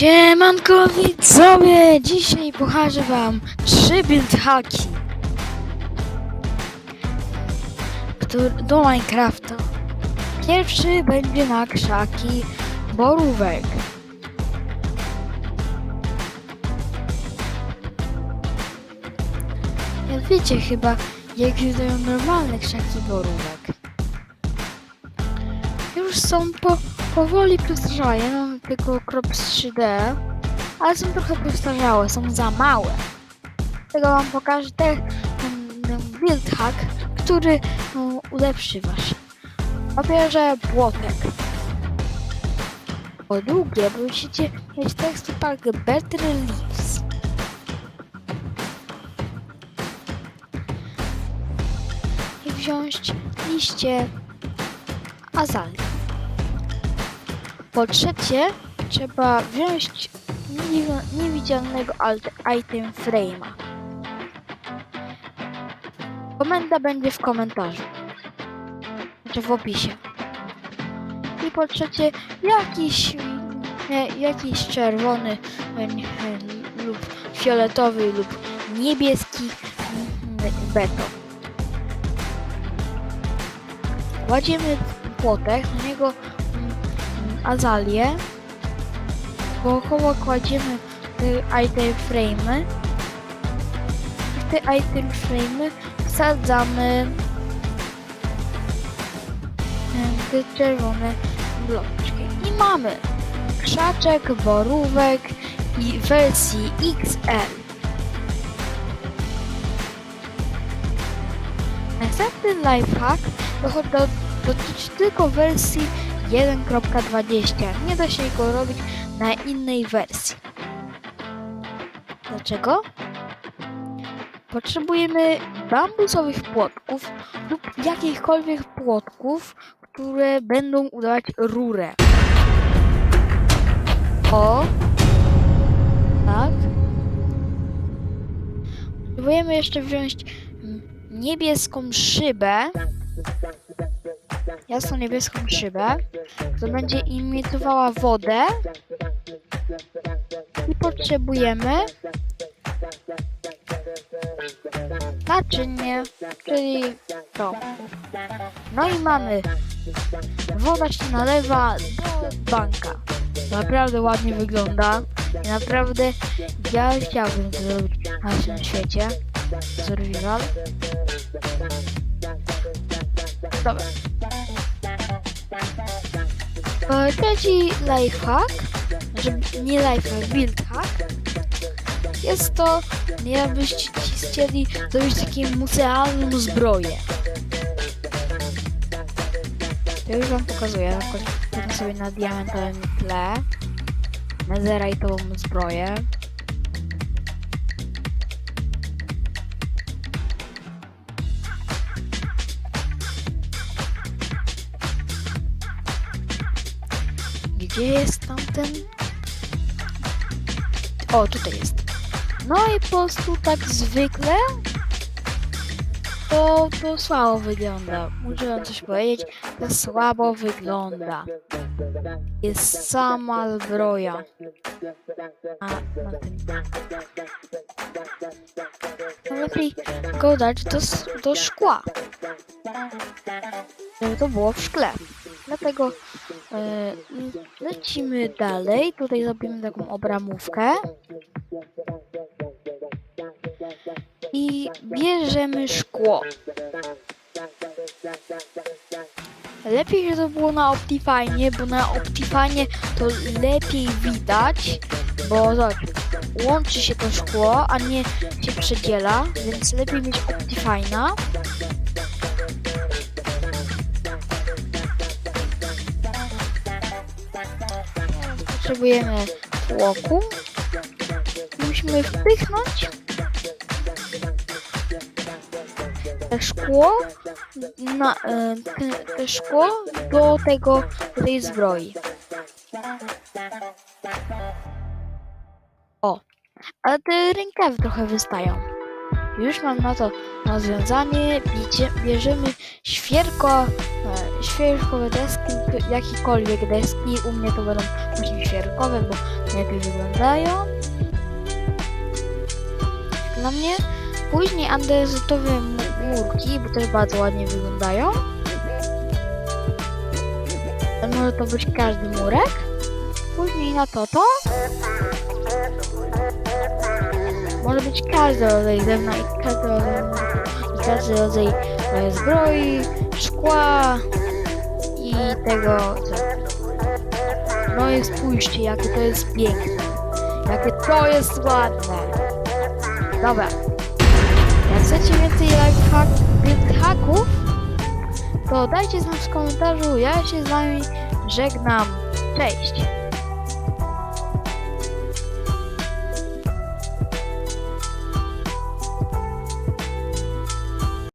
Siemanko widzowie! Dzisiaj pokażę wam trzy build który, do Minecrafta. Pierwszy będzie na krzaki borówek. Jak wiecie chyba, jak wyglądają normalne krzaki borówek. Już są po, powoli przestarzałe. Ja mam tylko krop z 3D, ale są trochę przestarzałe, są za małe. Tego wam pokażę te, ten, ten build hack, który no, ulepszy wasze. Po pierwsze płotek. Po drugie, musicie mieć teksty park Better Leaves. I wziąć liście azalii. Po trzecie, trzeba wziąć niewi- niewidzialnego item frame'a. Komenda będzie w komentarzu. Czy w opisie. I po trzecie, jakiś, jakiś czerwony e, e, lub fioletowy lub niebieski mm, beton. Kładziemy płotek, na niego mm, azalię. Dookoła kładziemy te item frame'y. I w te item frame'y wsadzamy te czerwone bloczki. I mamy krzaczek, borówek i wersji XL. Następny lifehack dotyczy tylko wersji 1.20. Nie da się go robić na innej wersji. Dlaczego? Potrzebujemy bambusowych płotków lub jakichkolwiek płotków, które będą udawać rurę. O! Tak. Potrzebujemy jeszcze wziąć mm, niebieską szybę. Jasno niebieską szybę, która będzie imitowała wodę. I potrzebujemy naczynie, czyli to. No i mamy woda się nalewa do banka. Naprawdę ładnie wygląda. Naprawdę ja chciałbym to zrobić na naszym świecie. Survival. Dobra. E, Trzeci lifehack, żeby nie lifehack, build hack, jest to, jakbyście chcieli zrobić taką muzealną zbroję. To już wam pokazuję, na sobie na diamentowym tle, netherite'ową zbroję. Gdzie jest tamten? O, tutaj jest. No i po prostu tak zwykle to, to słabo wygląda. Muszę wam coś powiedzieć. To słabo wygląda. Jest sama zbroja. A, na tym. No lepiej go dać do, do szkła. Żeby to było w szkle. Dlatego e, lecimy dalej. Tutaj zrobimy taką obramówkę. I bierzemy szkło. Lepiej, żeby to było na Optifine, bo na Optifine to lepiej widać, bo zobacz, łączy się to szkło, a nie się przedziela, więc lepiej mieć Optifine'a. Potrzebujemy tłoku. Musimy wpychnąć szkło na e, szkło do tego do tej zbroi. O, ale te rękawy trochę wystają. Już mam na to rozwiązanie. Bierzemy świerko, e, świerkowe deski, jakiekolwiek deski. U mnie to będą właśnie świerkowe, bo lepiej wyglądają. Dla mnie. Później andezitowe mu- murki, bo też bardzo ładnie wyglądają. Może to być każdy murek. Później na to to. Może być każdy rodzaj drewna i każdy rodzaj, i każdy rodzaj e, zbroi, szkła i tego co. No i spójrzcie jakie to jest piękne. Jakie to jest ładne. Dobra. Jak chcecie więcej build hacków, to dajcie znać w komentarzu. Ja się z wami żegnam. Cześć!